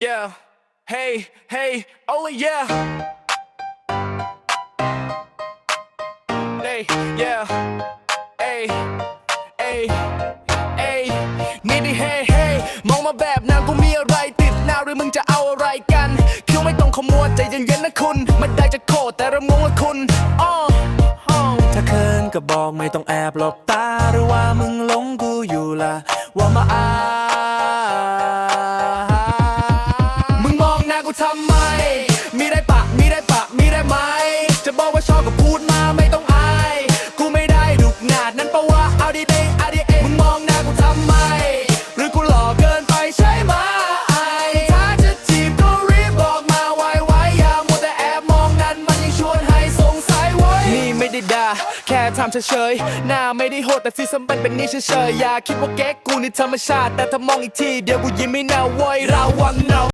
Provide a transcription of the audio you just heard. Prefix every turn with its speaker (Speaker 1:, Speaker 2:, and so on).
Speaker 1: Yeah, hey, hey, only yeah. Hey, yeah, hey, hey, hey นี่ดิ hey, hey มองมาแบบนางกูมีอะไรติดหน้าหรือมึงจะเอาอะไรกันคิ้วไม่ต้องขมวดใจเย็นๆนะคุณ ไมันได้จะโคตรแต่เริ่มงงละคุณอ้ออ้อ
Speaker 2: ถ้าเคินก็บอกไม่ต้องแอบหลบตาหรือว่ามึงหลงกูอยู่ละว่ามาอา
Speaker 1: กูทำไม มีได้ปะ มีได้ปะ มีได้ไหม จะบอกว่าชอบก็พูดมาไม่ต้องอาย กูไม่ได้ดุขนาดนั้นปะวะ เอาดีเดเอาดีเอมึงมองหน้ากูทำไม หรือกูหล่อเกินไปใช่ไหมถ้าจะจีบก็รีบบอกมาไวๆอย่ามัวแต่แอบมองนั้นมันยังชวนให้สงสัยไว้นี่ไม่ได้ด่าแค่ทำเฉยๆ หน้าไม่ได้โหดแต่ที่สำคัญเป็นนี่เฉยๆ อย่าคิดว่าแก๊กกูนี่ธรรมชาติ แต่ถ้ามองอีกทีเดี๋ยวกูยิ้มไม่น่าไว้ระวังเนา